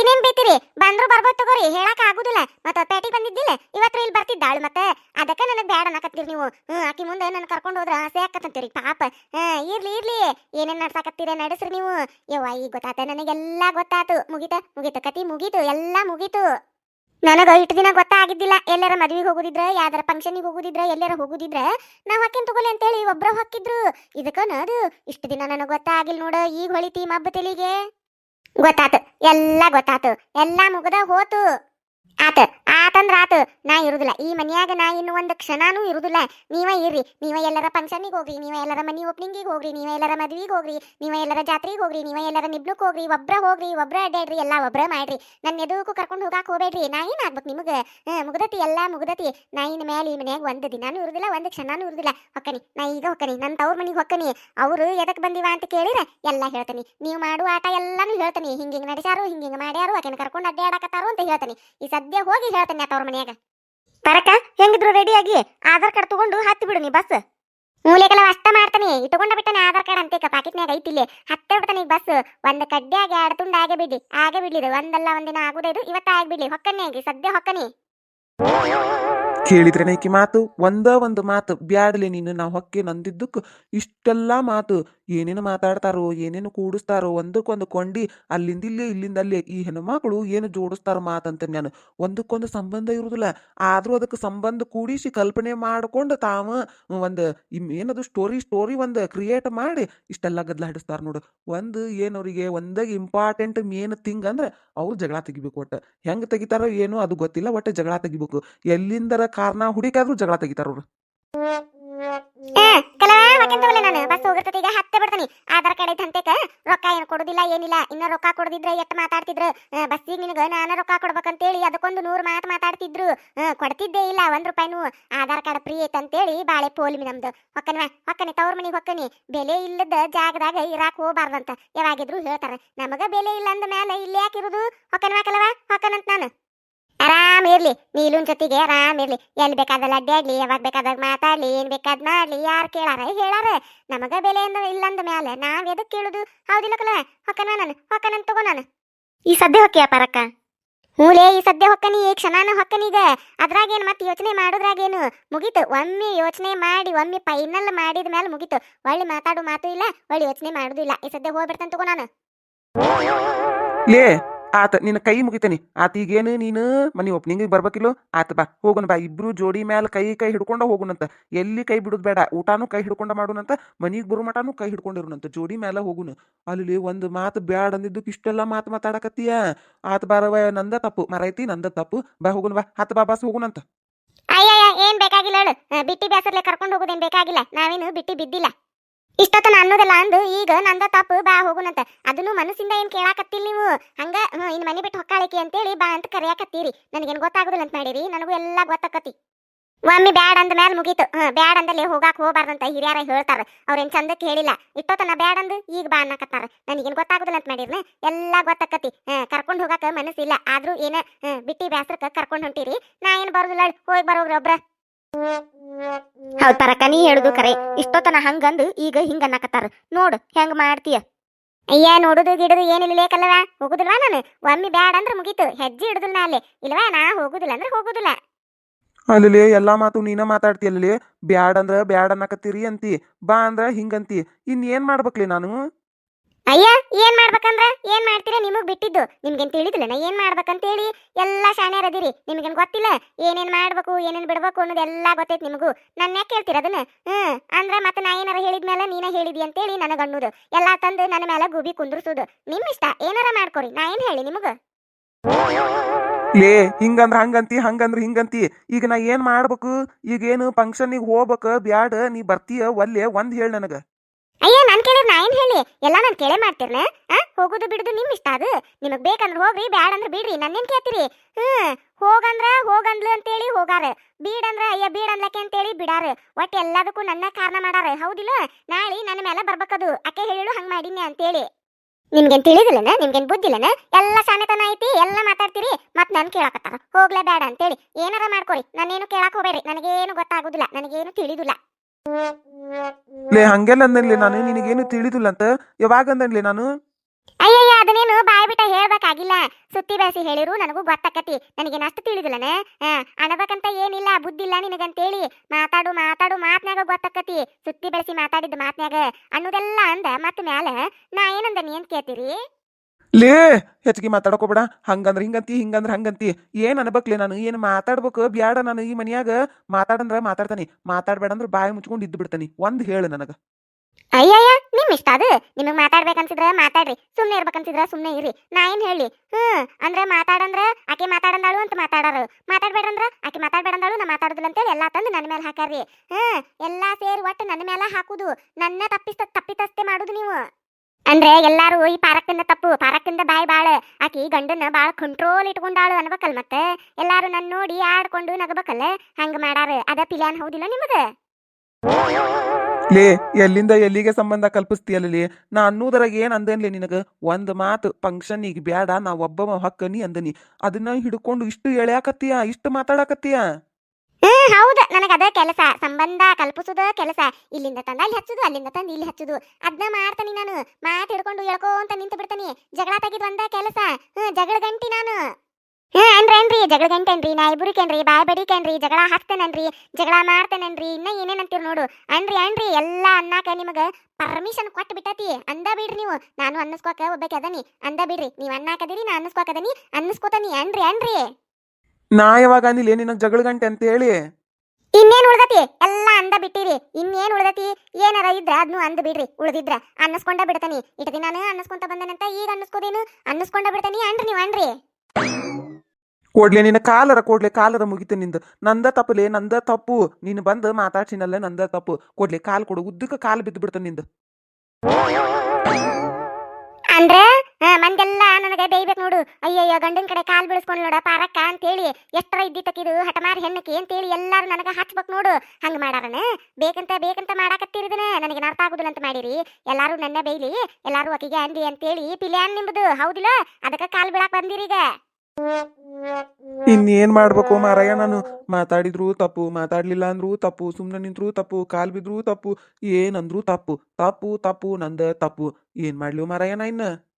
ಆಕಿನೇನ್ ಬೇತಿರಿ? ಬಂದ್ರು ಬರ್ಬೋದು ತಗೋರಿ. ಹೇಳಕ್ ಆಗುದಿಲ್ಲ. ಮತ್ತ ಪೇಟಿಗೆ ಬಂದಿದ್ದಿಲ್ಲ. ಇವತ್ತು ಇಲ್ಲಿ ಬರ್ತಿದ್ದಾಳು ಮತ್ತೆ. ಅದಕ್ಕೆ ನನಗ್ ಬ್ಯಾಡ ಅನ್ನಕತ್ತೀರಿ ನೀವು. ಹ್ಮ್, ಆಕಿ ಮುಂದೆ ನನ್ನ ಕರ್ಕೊಂಡು ಹೋದ್ರ ಆಸೆ ಆಕತ್ತಂತೀರಿ, ಪಾಪ. ಹಾ, ಇರ್ಲಿ ಇರ್ಲಿ. ಏನೇನ್ ನಡ್ಸಾಕತ್ತೀರ ನಡೆಸ್ರಿ ನೀವು. ಯವ್ವ ಈ ಗೊತ್ತಾತ ನನಗೆಲ್ಲಾ ಗೊತ್ತಾತು. ಮುಗೀತ? ಮುಗಿತ. ಕತಿ ಮುಗೀತು. ಎಲ್ಲಾ ಮುಗೀತು. ನನಗ ಇಷ್ಟು ದಿನ ಗೊತ್ತಾಗಿದ್ದಿಲ್ಲ. ಎಲ್ಲರ ಮದ್ವಿಗೆ ಹೋಗುದಿದ್ರ, ಯಾವ್ದಾರ ಫಂಕ್ಷನಿಗೆ ಹೋಗುದಿದ್ರ, ಎಲ್ಲಾರ ಹೋಗುದಿದ್ರ. ನಾವ್ ಹಾಕಿನ್ ತಗೊಲಿ ಅಂತೇಳಿ ಒಬ್ರ ಹಾಕಿದ್ರು. ಇದಕ್ಕನ ಅದು ಇಷ್ಟು ದಿನ ನನಗೆ ಗೊತ್ತಾಗಿಲ್ಲ ನೋಡ. ಈಗ ಹೊಳಿತಿ ಮಬ್ಬ ತೆಲಿಗೆ. ಗೊತ್ತಾತು. ಎಲ್ಲ ಗೊತ್ತಾತು. ಎಲ್ಲ ಮುಗ್ದ ಹೋತು. ಆತ. ಆತಂದ್ರ ಆತ. ನಾ ಇರುದಿಲ್ಲ. ಈ ಮನ್ಯಾಗ ನಾ ಇನ್ನು ಒಂದು ಕ್ಷಣನೂ ಇರುದಿಲ್ಲ. ನೀವ ಇರ್ರಿ. ನೀವ ಎಲ್ಲರ ಫಂಕ್ಷನಿಗೆ ಹೋಗ್ರಿ. ನೀವ ಎಲ್ಲರ ಮನಿ ಓಪನಿಂಗಿಗೆ ಹೋಗ್ರಿ. ನೀವ ಎಲ್ಲರ ಮದ್ವಿಗೆ ಹೋಗ್ರಿ. ನೀವ ಎಲ್ಲರ ಜಾತ್ರೆಗೆ ಹೋಗ್ರಿ. ನೀವ ಎಲ್ಲರ ನಿಬ್ಲಕ್ಕೆ ಹೋಗ್ರಿ. ಒಬ್ರ ಹೋಗ್ರಿ. ಒಬ್ರ ಅಡ್ಡಾಡ್ರಿ ಎಲ್ಲಾ ಒಬ್ರ ಮಾಡ್ರಿ. ನನ್ನ ಎದುಕ್ಕೂ ಕರ್ಕೊಂಡು ಹೋಗಾಕ ಹೋಗ್ಬೇಡ್ರಿ. ನಾ ಏನ್ ಆಗ್ಬೇಕು ನಿಮಗ? ಮುಗ್ದತಿ ಎಲ್ಲಾ ಮುಗ್ದತಿ. ನಾ ಇನ್ ಮೇಲೆ ಈ ಮನ್ಯಾಗ ಒಂದ್ ದಿನಾನು ಇರುದಿಲ್ಲ, ಒಂದು ಕ್ಷಣನೂ ಇರುದಿಲ್ಲ. ಹೊಕ್ಕನಿ. ನಾ ಈಗ ಹೊಕ್ಕನಿ. ನನ್ನ ತವ್ರ ಮನಿಗೆ ಹೊಕ್ಕನಿ. ಅವರು ಎದಕ್ ಬಂದಿವ ಅಂತ ಕೇಳಿರ ಎಲ್ಲ ಹೇಳ್ತೀನಿ. ನೀವು ಮಾಡುವ ಆಟ ಎಲ್ಲಾನು ಹೇಳ್ತೀನಿ. ಹಿಂಗ ಹಿಂಗೆ ನಡೆಸಾರು ಹಿಂಗ ಹಿಂಗ ಮಾಡ್ಯಾರು. ಆಕೆನ ಕರ್ಕೊಂಡು ಅಡ್ಡಾಡಕತ್ತಾರು ಅಂತ ಹೇಳ್ತೀನಿ. ಈ ಸದ್ಯ ಹೋಗಿ ಹೇಳ್ತೀನಿ. ತವ್ರ ಮನೆಯಾಗ. ಬರಕ, ಹೆಂಗಿದ್ರು ರೆಡಿ ಆಗಿ ಆಧಾರ್ ಕಾರ್ಡ್ ತಗೊಂಡು ಹತ್ತಿ ಬಿಡು ನೀ ಬಸ್ ಮೂಲೆಗೆಲ್ಲ ಅಷ್ಟ ಮಾಡ್ತಾನೆ, ಇಟ್ಕೊಂಡ ಬಿಟ್ಟನೆ ಆಧಾರ್ ಕಾರ್ಡ್ ಅಂತೇಕ ಪಾಕಿಟ್ನ್ಯಾಗ ಐತಿಲ್ಲಿ. ಹತ್ತೆ ಬಿಡ್ತಾನೆ ಬಸ್ ಒಂದ್ ಕಡ್ಡ್ಯಾಗ ಎರಡು ತುಂಡ ಆಗೇ ಬಿಡಿ ಆಗೇ ಬಿಡ್ಲಿ ಒಂದಲ್ಲ ಒಂದಿನ ಆಗುದೇ ಇವತ್ತ ಆಗ್ಬಿಡ್ಲಿ ಹೊಕ್ಕನೆ ಆಗಿ, ಸದ್ಯ ಹೊಕ್ಕನಿ. ಕೇಳಿದ್ರೇನೆ ಈಕಿ ಮಾತು? ಒಂದ ಒಂದು ಮಾತು. ಬ್ಯಾಡ್ಲಿ ನೀನು, ನಾವು ಹೊಕ್ಕೆ ನಂದಿದ್ದಕ್ಕೆ ಇಷ್ಟೆಲ್ಲ ಮಾತು. ಏನೇನು ಮಾತಾಡ್ತಾರೋ, ಏನೇನು ಕೂಡಿಸ್ತಾರೋ, ಒಂದಕ್ಕೊಂದು ಕೊಂಡಿ, ಅಲ್ಲಿಂದ ಇಲ್ಲೇ ಇಲ್ಲಿಂದ ಅಲ್ಲೇ ಈ ಹೆಣ್ಮಕ್ಳು ಏನು ಜೋಡಿಸ್ತಾರೋ ಮಾತಂತ ನಾನು. ಒಂದಕ್ಕೊಂದು ಸಂಬಂಧ ಇರುದಿಲ್ಲ. ಆದ್ರೂ ಅದಕ್ಕೆ ಸಂಬಂಧ ಕೂಡಿಸಿ ಕಲ್ಪನೆ ಮಾಡ್ಕೊಂಡು ತಾವ ಒಂದು ಏನದು ಸ್ಟೋರಿ ಸ್ಟೋರಿ ಒಂದು ಕ್ರಿಯೇಟ್ ಮಾಡಿ ಇಷ್ಟೆಲ್ಲ ಗದ್ಲಾಡಿಸ್ತಾರ ನೋಡು. ಒಂದು ಏನವರಿಗೆ ಒಂದಾಗ ಇಂಪಾರ್ಟೆಂಟ್ ಮೇನ್ ಥಿಂಗ್ ಅಂದ್ರೆ ಅವ್ರು ಜಗಳ ತೆಗಿಬೇಕು ಒಟ್ಟು. ಹೆಂಗ್ ತೆಗಿತಾರೋ ಏನೋ ಅದು ಗೊತ್ತಿಲ್ಲ, ಒಟ್ಟು ಜಗಳ ತೆಗಿಬೇಕು. ಎಲ್ಲಿಂದರ ಕಾರಣ ಹುಡುಕಾದ್ರೂ ಜಗಳ ತೆಗಿತಾರ ಅವ್ರು. ಈಗ ಹತ್ತೆ ಬಿಡ್ತಾನೆ ಆಧಾರ್ ಕಾರ್ಡ್ ಐತೆ ಅಂತೇಕ. ರೊಕ್ಕ ಏನು ಕೊಡುದಿಲ್ಲ, ಏನಿಲ್ಲ. ಇನ್ನ ರೊಕ್ಕ ಕೊಡದಿದ್ರೆ ಎಷ್ಟ್ ಮಾತಾಡ್ತಿದ್ರು. ಬಸ್ಸಿಗೆ ನಿನಗ ನಾನು ರೊಕ್ಕ ಕೊಡ್ಬೇಕಂತೇಳಿ ಅದಕ್ಕೊಂದು ನೂರು ಮಾತು ಮಾತಾಡ್ತಿದ್ರು. ಕೊಡ್ತಿದ್ದೇ ಇಲ್ಲ, ಒಂದ್ ರೂಪಾಯಿನೂ ಆಧಾರ್ ಕಾರ್ಡ್ ಫ್ರೀ ಐತೆ ಅಂತೇಳಿ ಬಾಳೆ ಪೋಲ್ಮಿ ನಮ್ದು. ಹೊಕ್ಕನಿ ಹೊಕ್ಕನಿ, ತವ್ರ ಮನಿಗೆ ಹೊಕ್ಕನಿ. ಬೆಲೆ ಇಲ್ಲದ ಜಾಗದಾಗ ಇರಾಕ್ ಹೋಗ್ಬಾರ್ದಂತ. ಯಾವಾಗಿದ್ರು ಹೇಳ್ತಾರ, ನಮಗ ಬೆಲೆ ಇಲ್ಲ ಅಂದ ಮೇಲೆ ಇಲ್ಲಿ ಯಾಕಿರುದು ಹೊಕ್ಕನ್ವಾ, ಕಲವ, ಹೊಕ್ಕನಂತ ನಾನು. ಆರಾಮ್ ಇರ್ಲಿ, ನೀಲುನ್ ಜೊತೆಗೆ ಆರಾಮ್ ಇರ್ಲಿ. ಎಲ್ಲಿ ಬೇಕಾದಲ್ಲಿ ಅಡ್ಡಾಡ್ಲಿ ಯಾವಾಗ ಬೇಕಾದಾಗ ಮಾತಾಡ್ಲಿ, ಏನ್ ಬೇಕಾದ್ ಮಾಡ್ಲಿ, ಯಾರು ಕೇಳಾರ ಹೇಳಾರ. ನಮಗ ಬೆಲೆ ಅಂದ ಇಲ್ಲಂದ ಮ್ಯಾಲ ನಾವ್ ಎದಕ್ ಕೇಳುದು? ಹೌದಿಲ್ಲ ನಾನು ಹೊಕ್ಕನ ನಾನು ಹೊಕ್ಕನಂತ ತಗೋ ನಾನು. ಈ ಸದ್ಯ ಹೊಕ್ಕಿಯ ಪರಕ್ಕ ಮೂಲೆ ಈ ಸದ್ಯ ಹೊಕ್ಕನಿ ಈ ಕ್ಷಣಾನ ಹೊಕ್ಕನೀಗ ಅದ್ರಾಗೇನು ಮತ್ತೆ ಯೋಚನೆ ಮಾಡೋದ್ರಾಗೇನು? ಮುಗೀತು, ಒಮ್ಮೆ ಯೋಚನೆ ಮಾಡಿ, ಒಮ್ಮೆ ಫೈನಲ್ ಮಾಡಿದ ಮೇಲೆ ಮುಗೀತು. ಒಳ್ಳೆ ಮಾತಾಡು ಮಾತು ಇಲ್ಲ, ಒಳ್ಳೆ ಯೋಚನೆ ಮಾಡೋದು ಇಲ್ಲ ಈ ಸದ್ಯ ಹೋಗ್ಬಿಡ್ತಾನೆ ತಗೋ ನಾನು. ಆತ ನಿನ್ನ ಕೈ ಮುಗಿತೇನಿ. ಆತ ಈಗೇನು ನೀನು? ಮನೆ ಓಪನಿಂಗ್ ಬರ್ಬೇಕಿಲ್ಲೋ? ಆತ ಬಾ ಹೋಗೋಣ ಬಾ. ಇಬ್ರು ಜೋಡಿ ಮ್ಯಾಲ ಕೈ ಕೈ ಹಿಡ್ಕೊಂಡ ಹೋಗುನಂತ. ಎಲ್ಲಿ ಕೈ ಬಿಡೋದು ಬೇಡ. ಊಟಾನು ಕೈ ಹಿಡ್ಕೊಂಡ ಮಾಡುನಂತ, ಮನಿಗ್ ಬರೋ ಮಟಾನು ಕೈ ಹಿಡ್ಕೊಂಡಿರುನಂತ. ಜೋಡಿ ಮ್ಯಾಲ ಹೋಗುನು. ಅಲ್ಲಿ ಒಂದು ಮಾತು ಬ್ಯಾಡ ಅಂದಿದ್ದಕ್ಕೆ ಇಷ್ಟೆಲ್ಲ ಮಾತು ಮಾತಾಡಕತ್ತೀಯ? ಆತ ಬಾರವ ನಂದ ತಪ್ಪು. ಮರೈತಿ, ನಂದ ತಪ್ಪು. ಬಾ, ಹೋಗುನ್ ಬಾ. ಹತ್ತು ಬಾ, ಬಾಸ್ ಹೋಗುನಂತ. ಅಯ್ಯಯ್ಯ, ಏನ್ ಬೇಕಾಗಿಲ್ಲ ಹೇಳು. ಬಿಟ್ಟಿ ಬ್ಯಾಸರ್ಲೆ ಕರ್ಕೊಂಡು ಹೋಗೋದೇನ್ ಬೇಕಾಗಿಲ್ಲ. ನಾವೇನು ಬಿಟ್ಟಿ ಬಿದ್ದಿಲ್ಲ. ಇಷ್ಟೊತ್ತನ ಅನ್ನೋದಿಲ್ಲ ಅಂದು ಈಗ ನಂದ ತಪ್ಪು, ಬಾ ಹೋಗುನಂತ. ಅದನ್ನು ಮನಸ್ಸಿಂದ ಏನ್ ಕೇಳಾಕತ್ತಿಲ್ಲ ನೀವು? ಹಂಗ ಇನ್ ಮನಿ ಬಿಟ್ಟು ಹೊಕ್ಕಾಳಿಕೆ ಅಂತೇಳಿ ಬಾ ಅಂತ ಕರೆಯಾಕತ್ತೀರಿ. ನನಗೇನ್ ಗೊತ್ತಾಗುದಿಲ್ಲ ಅಂತ ಮಾಡಿರಿ. ನನಗೂ ಎಲ್ಲ ಗೊತ್ತಾಕತಿ ಒಮ್ಮೆ ಬ್ಯಾಡ್ ಅಂದ ಮ್ಯಾಲ ಮುಗೀತು. ಹ್ಮ್, ಬ್ಯಾಡ್ ಅಂದಲ್ಲಿ ಹೋಗಾಕ ಹೋಗ್ಬಾರ್ದಂತ ಹಿರಿಯರ ಹೇಳ್ತಾರ. ಅವ್ರೇನ್ ಚಂದಕ್ಕೆ ಹೇಳಿಲ್ಲ. ಇಷ್ಟೊತ್ತನ ಬ್ಯಾಡ್ ಅಂದು ಈಗ ಬಾ ಅನ್ನಕತ್ತಾರ. ನನಗೇನ್ ಗೊತ್ತಾಗುದಿಲ್ಲ ಅಂತ ಮಾಡಿರ್ನ? ಎಲ್ಲ ಗೊತ್ತಾಕತಿ ಕರ್ಕೊಂಡು ಹೋಗಾಕ ಮನಸ್ಸಿಲ್ಲ. ಆದ್ರೂ ಏನ ಬಿಟ್ಟಿ ಬ್ಯಾಸ್ರಕ್ಕೆ ಕರ್ಕೊಂಡು ಹೊಂಟಿರಿ. ನಾ ಏನ್ ಬರುದಿಲ್ಲ ಹೋಗಿ ಬರೋಗ್ರಿ ಒಬ್ರ. ಹೌದ್ ಪರಕ ನೀ ಹೇಳುದು ಕರೆ. ಇಷ್ಟೊತ್ತನ ಹಂಗಂದು ಈಗ ಹಿಂಗ ಅನ್ನಕತ್ತಾರ ನೋಡು ಹೆಂಗ್ ಮಾಡ್ತೀಯ? ಅಯ್ಯ ನೋಡುದು ಗಿಡದು ಏನಿಲ್ಲ ಲೇಕಲ್ಲವ. ಹೋಗುದಿಲ್ವಾ ನಾನು? ಒಮ್ಮೆ ಬ್ಯಾಡ ಅಂದ್ರ ಮುಗೀತು. ಹೆಜ್ಜೆ ಇಡುದಿಲ್ಲ ನಾ ಅಲ್ಲಿ. ಇಲ್ವಾ ನಾ ಹೋಗುದಿಲ್ಲ ಅಂದ್ರೆ ಹೋಗುದಿಲ್ಲ. ಅಲ್ಲಿ ಎಲ್ಲಾ ಮಾತು ನೀನ ಮಾತಾಡ್ತೀಯಲ್ಲಿ ಬ್ಯಾಡ ಅಂದ್ರ ಬ್ಯಾಡ್ ಅನ್ನಕತ್ತೀರಿ ಅಂತಿ. ಬಾ ಅಂದ್ರ ಹಿಂಗಂತಿ. ಇನ್ ಏನ್ ಮಾಡ್ಬೇಕ್ಲಿ ನಾನು? ಅಯ್ಯ, ಏನ್ ಮಾಡ್ಬೇಕಂದ್ರ? ಏನ್ ಮಾಡ್ತೀರ? ನಿಮಗ್ ಬಿಟ್ಟಿದ್ದು. ನಿಮ್ಗೇನ್ ತಿಳಿದಿಲ್ಲ ನಾ ಏನ್ ಮಾಡ್ಬೇಕಂತೇಳಿ? ಎಲ್ಲಾ ಶಾಣ್ಯರದಿರಿ ನಿಮ್ಗೇನ್ ಗೊತ್ತಿಲ್ಲ? ಏನೇನ್ ಮಾಡ್ಬೇಕು, ಏನೇನ್ ಬಿಡ್ಬೇಕು ಎಲ್ಲಾ ಗೊತ್ತೈತಿ ನಿಮಗೂ. ನನ್ನ ಯಾಕೆ ಕೇಳ್ತೀರ ಅದನ್ನ? ಹ್ಮ್, ಅಂದ್ರ ಮತ್ತೆ ನಾ ಏನಾರ ಹೇಳಿದ್ಮೇಲೆ ನೀನ ಹೇಳಿದಿ ಅಂತೇಳಿ ನನಗ ಅನ್ನೋದು. ಎಲ್ಲಾ ತಂದು ನನ್ನ ಮೇಲೆ ಗುಬಿ ಕುಂದ್ರಸೋದು. ನಿಮ್ ಇಷ್ಟ ಏನಾರ ಮಾಡ್ಕೊರಿ. ನಾ ಏನ್ ಹೇಳಿ ನಿಮಗ? ಏ ಹಿಂಗಂದ್ರ ಹಂಗಂತಿ, ಹಂಗಂದ್ರ ಹಿಂಗಂತಿ. ಈಗ ನಾ ಏನ್ ಮಾಡ್ಬೇಕು? ಈಗ ಏನು ಫಂಕ್ಷನಿಗೆ ಹೋಗ್ಬೇಕ, ಬ್ಯಾಡ, ನೀ ಬರ್ತೀಯ, ಒಲ್ಲೆ, ಒಂದ್ ಹೇಳ್ ನನಗ. ಅಯ್ಯ, ನಾನು ಕೇಳಿದ್ರೆ ನಾ ಏನ್ ಹೇಳಿ? ಎಲ್ಲ ನಾನು ಕೇಳೇ ಮಾಡ್ತಿರ್ನ? ಹಾ ಹೋಗೋದು ಬಿಡುದು ನಿಮ್ ಇಷ್ಟ ಅದು? ನಿಮಗ್ ಬೇಕಂದ್ರೆ ಹೋಗ್ರಿ, ಬ್ಯಾಡ ಅಂದ್ರೆ ಬಿಡ್ರಿ ಏನ್ ಕೇಳ್ತೀರಿ? ಹ್ಮ್, ಹೋಗಂದ್ರ ಹೋಗಂದ್ಲು ಅಂತೇಳಿ ಹೋಗಾರ. ಬೀಡಂದ್ರ ಅಯ್ಯ, ಬೀಡ್ ಅನ್ಲಕ್ಕೆ ಅಂತೇಳಿ ಬಿಡಾರ. ಒಟ್ ಎಲ್ಲದಕ್ಕೂ ನನ್ನ ಕಾರಣ ಮಾಡಾರ. ಹೌದಿಲ್ಲ? ನಾಳೆ ನನ್ನ ಮೇಲೆ ಬರ್ಬೇಕದು. ಅಕ್ಕೆ ಹೇಳಿಳು, ಹಂಗ್ ಮಾಡಿನಿ ಅಂತೇಳಿ. ನಿಮ್ಗೇನ್ ತಿಳಿದಿಲ್ಲನ? ನಿಮ್ಗೇನ್ ಬುದ್ಧಿಲ್ಲನ? ಎಲ್ಲ ಶಾಣೆತನ ಐತಿ, ಎಲ್ಲ ಮಾತಾಡ್ತೀರಿ. ಮತ್ ನಾನು ಕೇಳಕತ್ತಾರ. ಹೋಗ್ಲೇ ಬೇಡ ಅಂತೇಳಿ. ಏನಾರ ಮಾಡ್ಕೊರಿ. ನಾನೇನು ಕೇಳಕ್ ಹೋಗ್ಬೇಡ್ರಿ. ನನಗೇನು ಗೊತ್ತಾಗುದಿಲ್ಲ. ನನಗೇನು ತಿಳಿದಿಲ್ಲ. ಲೇ, ಹಂಗೆಲ್ಲ ಅಂದನ್ಲಿ ನಾನು, ನಿನಗೇನು ತಿಳಿದಿಲ್ಲ ಅಂತ ಯಾವಾಗ ಅಂದನ್ಲಿ ನಾನು? ಅಯ್ಯಯ್ಯ, ಅದನ್ನೇನು ಬಾಯ್ ಬಿಟ್ಟ ಹೇಳ್ಬೇಕಾಗಿಲ್ಲ. ಸುತ್ತಿ ಬೆಳೆಸಿ ಹೇಳಿರು, ನನಗೂ ಗೊತ್ತಾಕತಿ. ನನಗೇನು ಅಷ್ಟು ತಿಳಿದಿಲ್ಲನ? ಅಣಬೇಕಂತ ಏನಿಲ್ಲ, ಬುದ್ಧಿ ಇಲ್ಲ ನಿನಗಂತೇಳಿ. ಮಾತಾಡು ಮಾತಾಡು, ಮಾತ್ನ್ಯಾಗ ಗೊತ್ತಾಕತಿ. ಸುತ್ತಿ ಬೆಳೆಸಿ ಮಾತಾಡಿದ್ದು ಮಾತ್ನ್ಯಾಗ ಅನ್ನೋದೆಲ್ಲ ಅಂದ ಮತ್ತೆ ಮ್ಯಾಲ ನಾ ಏನಂದ ನೀ ಅಂತ ಕೇಳ್ತೀರಿ? ಲೇ, ಹೆಚ್ಚಿಗೆ ಮಾತಾಡಕೋಬೇಡ. ಹಂಗಂದ್ರ ಹಿಂಗಂತಿ, ಹಿಂಗಂದ್ರ ಹಂಗಂತಿ. ಏನ್ ಅನ್ಬೇಕ್ಲೆ ನಾನು? ಏನ್ ಮಾತಾಡ್ಬೇಕು? ಬ್ಯಾಡ ನಾನು ಈ ಮನ್ಯಾಗ. ಮಾತಾಡಂದ್ರ ಮಾತಾಡ್ತಾನೆ. ಮಾತಾಡ್ಬೇಡ ಅಂದ್ರೆ ಬಾಯಿ ಮುಚ್ಕೊಂಡು ಇದ್ದು ಬಿಡ್ತಾನೆ ಒಂದ್ ಹೇಳು ನನಗೆ. ಅಯ್ಯಯ್ಯ, ನಿಮ್ ಇಷ್ಟ ಅದು? ನಿಮಗ್ ಮಾತಾಡ್ಬೇಕನ್ಸಿದ್ರ ಮಾತಾಡ್ರಿ. ಸುಮ್ನೆ ಇರ್ಬೇಕನ್ಸಿದ್ರ ಸುಮ್ನೆ ಇರಿ ನಾ ಏನ್ ಹೇಳಿ ಹ್ಮ್, ಅಂದ್ರೆ ಮಾತಾಡಂದ್ರ ಆಕೆ ಮಾತಾಡಂದಾಳು ಅಂತ ಮಾತಾಡಾರು. ಮಾತಾಡ್ಬೇಡಂದ್ರ ಆಕೆ ಮಾತಾಡ್ಬೇಡಂದಾಳು, ನಾ ಮಾತಾಡುದಿಲ್ಲ ಅಂತೇಳಿ ಎಲ್ಲಾ ತಂದು ನನ್ನ ಮೇಲೆ ಹಾಕಾರ್ರಿ ಹ್ಮ್, ಎಲ್ಲಾ ಸೇರಿ ಒಟ್ಟು ನನ್ನ ಮೇಲೆ ಹಾಕುದು. ನನ್ನ ತಪ್ಪಿಸ್ತ ತಪ್ಪಿತಸ್ಥೆ ಮಾಡುದು ನೀವು. ಅಂದ್ರೆ ಎಲ್ಲಾರು ಈ ಪಾರಕ್ಕಿಂದ ತಪ್ಪು ಪಾರಕ್ಕಿಂದ ಬಾಯಿ ಬಾಳ. ಆಕಿ ಗಂಡನ ಬಾಳ ಕಂಟ್ರೋಲ್ ಇಟ್ಕೊಂಡಾಳು ಅನ್ಬೇಕಲ್ ಮತ್ತೆ? ಎಲ್ಲಾರು ನನ್ ನೋಡಿ ಆಡ್ಕೊಂಡು ನಗಬೇಕಲ್ಲ? ಹಂಗ ಮಾಡಾರ. ಅದ ಪಿಲ್ಯಾನ್ ಹೌದಿಲ್ಲ ನಿಮಗ? ಲೇ, ಎಲ್ಲಿಂದ ಎಲ್ಲಿಗೆ ಸಂಬಂಧ ಕಲ್ಪಿಸ್ತೀಯಲ್ಲಿ ನಾ ಅನ್ನೋದ್ರಾಗ ಏನ್ ಅಂದೇನ್ಲಿ ನಿನಗ? ಒಂದ್ ಮಾತು ಫಂಕ್ಷನ್ ಈಗ ಬ್ಯಾಡ ನಾ ಒಬ್ಬ ಹಕ್ಕನಿ ಅಂದನಿ. ಅದನ್ನ ಹಿಡ್ಕೊಂಡು ಇಷ್ಟು ಎಳ್ಯಾಕತ್ತೀಯ, ಇಷ್ಟು ಮಾತಾಡಕತ್ತೀಯ? ಹೌದ, ನನಗೆ ಅದ ಕೆಲಸ. ಸಂಬಂಧ ಕಲ್ಪಿಸುದ ಕೆಲಸ. ಇಲ್ಲಿಂದ ತಂದ, ಅಲ್ಲಿ ಹಚ್ಚುದು, ಅಲ್ಲಿಂದ ತಂದು, ಇಲ್ಲಿ ಹಚ್ಚುದು. ಅದನ್ನ ಮಾಡ್ತಾನೆ ನಾನು. ಮಾತು ಹಿಡ್ಕೊಂಡು ಎಳ್ಕೊಂತ ನಿಂತು ಬಿಡ್ತಾನೆ. ಜಗಳ ತೆಗೆದು ಒಂದ ಕೆಲಸ. ಹ್ಮ್, ಜಗಳ ಗಂಟಿ ನಾನು. ಅನ್ರಿ ಜಗಳ ಗಂಟೇನ್ರಿ? ನಾ ಇಬ್ಬರಿಕೇನ್ರಿ ಬಾಯ್ ಬಡಿಕೇನ್ರಿ ಜಗಳ ಹಾಕ್ತೇನನ್ರಿ ಜಗಳ ಮಾಡ್ತೇನನ್ರಿ. ಇನ್ನ ಏನೇನ್ ಅಂತೀರ್ ನೋಡು. ಅನ್ರಿ ಅನ್ರಿ ಎಲ್ಲಾ ಅನ್ನಾಕ ನಿಮಗ ಪರ್ಮಿಷನ್ ಕೊಟ್ಟು ಬಿಟ್ಟತಿ. ಅಂದ ಬಿಡ್ರಿ ನೀವು. ನಾನು ಅನ್ನಿಸ್ಕೋಕ ಒಬ್ಬಕ್ಕೆ ಅದನಿ. ಅಂದ ಬಿಡ್ರಿ. ನೀವು ಅನ್ನಾಕದಿರಿ ನಾ ಅನ್ನಿಸ್ಕೋಕದನಿ ಅನ್ನಿಸ್ಕೋತಾನಿ. ಅನ್ರಿ ಅನ್ರಿ ನಾ ಯಾವಾಗ ಅಂದಿಲ್ಲ ನಿನ್ನ ಜಗಳ ಗಂಟೆ ಅಂತ ಹೇಳಿ. ಇನ್ನೇನ್ ಉಳ್ದತಿ? ಎಲ್ಲ ಅಂದ ಬಿಟ್ಟಿರಿ. ಇನ್ನೇನ್ ಉಳ್ದತಿ? ಏನಾರ ಇದ್ರ ಅದ್ನು ಅಂದ ಬಿಡ್ರಿ. ಉಳ್ದಿದ್ರ ಅನ್ನಸ್ಕೊಂಡ ಬಿಡ್ತಾನಿ. ಇಟ ದಿನಾನ ಅನ್ನಸ್ಕೊಂತ ಬಂದನಂತ ಈಗ ಅನ್ನಸ್ಕೋದೇನು? ಅನ್ನಸ್ಕೊಂಡ ಬಿಡ್ತಾನಿ ಅನ್ರಿ ನೀವ್ ಅನ್ರಿ ಕೊಡ್ಲೆ ನಿನ್ನ ಕಾಲರ ಕೊಡ್ಲೆ ಕಾಲರ ಮುಗಿತು ನಿಂದ. ನಂದ ತಪ್ಪಲೆ ನಂದ ತಪ್ಪು. ನೀನು ಬಂದು ಮಾತಾಡ್ಸಿನಲ್ಲ ನಂದ ತಪ್ಪು. ಕೊಡ್ಲೆ ಕಾಲ್ ಕೊಡು. ಉದ್ದಕ್ಕೆ ಕಾಲ್ ಬಿದ್ದು ಬಿಡ್ತಾನೆ ನಿಂದ. ಅಂದ್ರ? ಮಂದೆಲ್ಲ ನನಗೆ ಬೇಯ್ಬೇಕು ನೋಡು. ಅಯ್ಯಯ್ಯ, ಗಂಡನ ಕಡೆ ಕಾಲ್ ಬೀಳಿಸ್ಕೊಂಡು ನೋಡ, ಪಾರಕ್ಕ ಅಂತೇಳಿ. ಎಷ್ಟರ ಇದ್ದಿತ್ತಕಿದು ಹಠಮಾರಿ ಹೆಣ್ಣಕ್ಕೆ ಅಂತೇಳಿ ಎಲ್ಲಾರು ನನಗೆ ಹಚ್ಬೇಕು ನೋಡು. ಹಂಗ ಮಾಡಾರನ? ಬೇಕಂತ ಬೇಕಂತ ಮಾಡಾಕತ್ತಿರಿದನೆ? ನನಗೆ ಅರ್ಥ ಆಗುದಿಲ್ಲ ಅಂತ ಮಾಡಿರಿ. ಎಲ್ಲಾರು ನನ್ನ ಬೇಯ್ಲಿ, ಎಲ್ಲಾರು ಆಕಿಗೆ ಅಂದಿ ಅಂತೇಳಿ, ಪಿಲ್ಯಾನ್ ನಿಂಬುದು, ಹೌದಿಲ್ಲ? ಅದಕ್ಕ ಕಾಲ್ ಬೀಳಾಕ್ ಬಂದಿರೀಗ ಇನ್ನೇನ್ ಮಾಡ್ಬೇಕು ಮಾರಾಯ? ನಾನು ಮಾತಾಡಿದ್ರು ತಪ್ಪು, ಮಾತಾಡ್ಲಿಲ್ಲ ಅಂದ್ರು ತಪ್ಪು, ಸುಮ್ನೆ ನಿಂತ್ರು ತಪ್ಪು, ಕಾಲ್ ಬಿದ್ರು ತಪ್ಪು, ಏನಂದ್ರು ತಪ್ಪು ತಪ್ಪು ತಪ್ಪು ನಂದ ತಪ್ಪು. ಏನ್ ಮಾಡ್ಲಿ ಮಾರಾಯ ನಾ ಇನ್ನ?